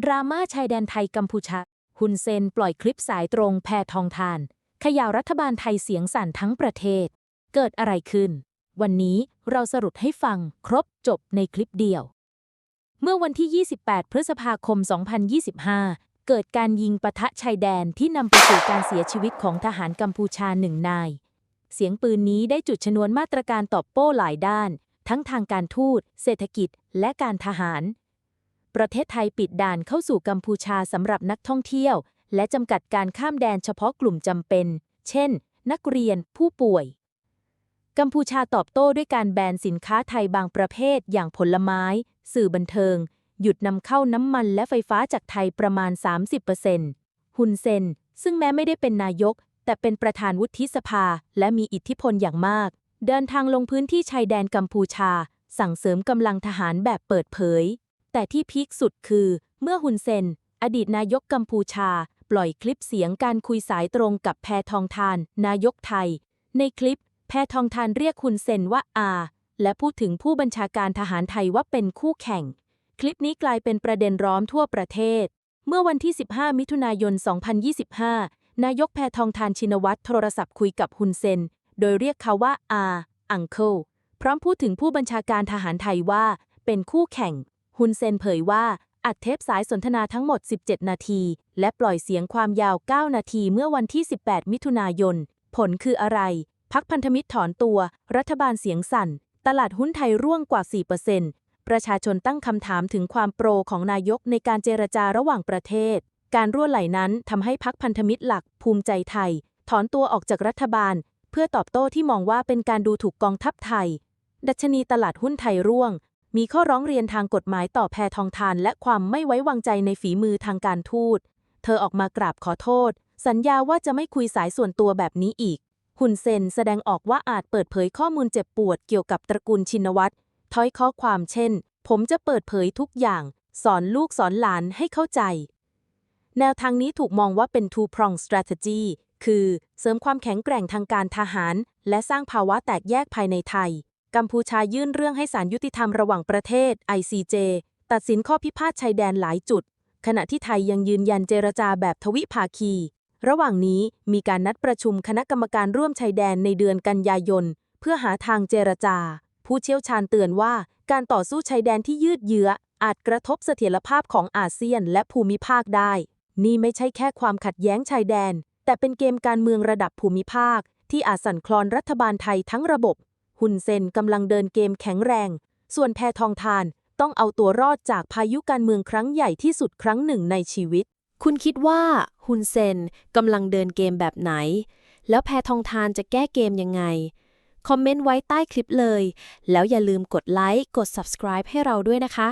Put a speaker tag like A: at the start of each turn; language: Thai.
A: ดราม่าชายแดนไทยกัมพูชา ฮุนเซนปล่อยคลิปสายตรงแพทองทาน ขย่าวรัฐบาลไทยเสียงสั่นทั้งประเทศ เกิดอะไรขึ้น วันนี้เราสรุปให้ฟังครบจบในคลิปเดียว เมื่อวันที่ 28 พฤษภาคม 2025 เกิดการยิงปะทะชายแดนที่นำไปสู่การเสียชีวิตของทหารกัมพูชาหนึ่งนาย เสียงปืนนี้ได้จุดชนวนมาตรการตอบโต้หลายด้าน ทั้งทางการทูต เศรษฐกิจ และการทหาร ประเทศไทยปิดด่านเข้าสู่กัมพูชาสำหรับนักท่องเที่ยว และจำกัดการข้ามแดนเฉพาะกลุ่มจำเป็น เช่น นักเรียน ผู้ป่วย กัมพูชาตอบโต้ด้วยการแบนสินค้าไทยบางประเภท อย่างผลไม้ สื่อบันเทิง หยุดนำเข้าน้ำมันและไฟฟ้าจากไทยประมาณ 30%ฮุนเซน ซึ่งแม้ไม่ได้เป็นนายก แต่เป็นประธานวุฒิสภา และมีอิทธิพลอย่างมาก เดินทางลงพื้นที่ชายแดนกัมพูชา สั่งเสริมกำลังทหารแบบเปิดเผย แต่ที่พีคสุดคือ เมื่อฮุนเซน อดีตนายกกัมพูชา ปล่อยคลิปเสียงการคุยสายตรงกับแพทองทาน นายกไทย ในคลิป แพทองทานเรียกฮุนเซนว่าอา และพูดถึงผู้บัญชาการทหารไทยว่าเป็นคู่แข่ง คลิปนี้กลายเป็นประเด็นร้อนทั่วประเทศ เมื่อวันที่ 15 มิถุนายน 2025 นายกแพทองทานชินวัตรโทรศัพท์คุยกับฮุนเซน โดยเรียกเขาว่าอาอังเคิลพร้อมพูดถึงผู้บัญชาการทหารไทยว่าเป็นคู่แข่งุนเซนเผยว่า อัดเทปสายสนทนาทั้งหมด 17 นาที และปล่อยเสียงความยาว 9 นาทีเมื่อวันที่ 18 มิถุนายน ผลคืออะไร พักพันธมิตรถอนตัว รัฐบาลเสียงสั่น ตลาดหุ้นไทยร่วงกว่า 4%ประชาชนตั้งคำถามถึงความโปรของนายกในการเจรจาระหว่างประเทศ การรั่วไหลนั้นทำให้พักพันธมิตรหลักภูมิใจไทย ถอนตัวออกจากรัฐบาล เพื่อตอบโต้ที่มองว่าเป็นการดูถูกกองทัพไทย ดัชนีตลาดหุ้นไทยร่วง มีข้อร้องเรียนทางกฎหมายต่อแพทองทานและความไม่ไว้วางใจในฝีมือทางการทูต เธอออกมากราบขอโทษ สัญญาว่าจะไม่คุยสายส่วนตัวแบบนี้อีกฮุนเซนแสดงออกว่าอาจเปิดเผยข้อมูลเจ็บปวดเกี่ยวกับตระกูลชินวัตรถ้อยข้อความเช่น ผมจะเปิดเผยทุกอย่าง สอนลูกสอนหลานให้เข้าใจ แนวทางนี้ถูกมองว่าเป็น two prong strategy คือ เสริมความแข็งแกร่งทางการทหาร และสร้างภาวะแตกแยกภายในไทย กัมพูชายื่นเรื่องให้ศาลยุติธรรมระหว่างประเทศ ICJ ตัดสินข้อพิพาทชายแดนหลายจุด ขณะที่ไทยยังยืนยันเจรจาแบบทวิภาคี ระหว่างนี้มีการนัดประชุมคณะกรรมการร่วมชายแดนในเดือนกันยายน เพื่อหาทางเจรจา ผู้เชี่ยวชาญเตือนว่า การต่อสู้ชายแดนที่ยืดเยื้อ อาจกระทบเสถียรภาพของอาเซียนและภูมิภาคได้ นี่ไม่ใช่แค่ความขัดแย้งชายแดน แต่เป็นเกมการเมืองระดับภูมิภาค ที่อาจสั่นคลอนรัฐบาลไทยทั้งระบบ ฮุนเซนกำลังเดินเกมแข็งแรง ส่วนแพทองทานต้องเอาตัวรอดจากพายุการเมืองครั้งใหญ่ที่สุดครั้งหนึ่งในชีวิต
B: คุณคิดว่าฮุนเซนกำลังเดินเกมแบบไหน แล้วแพทองทานจะแก้เกมยังไง คอมเมนต์ไว้ใต้คลิปเลย แล้วอย่าลืมกดไลค์ กด subscribe ให้เราด้วยนะคะ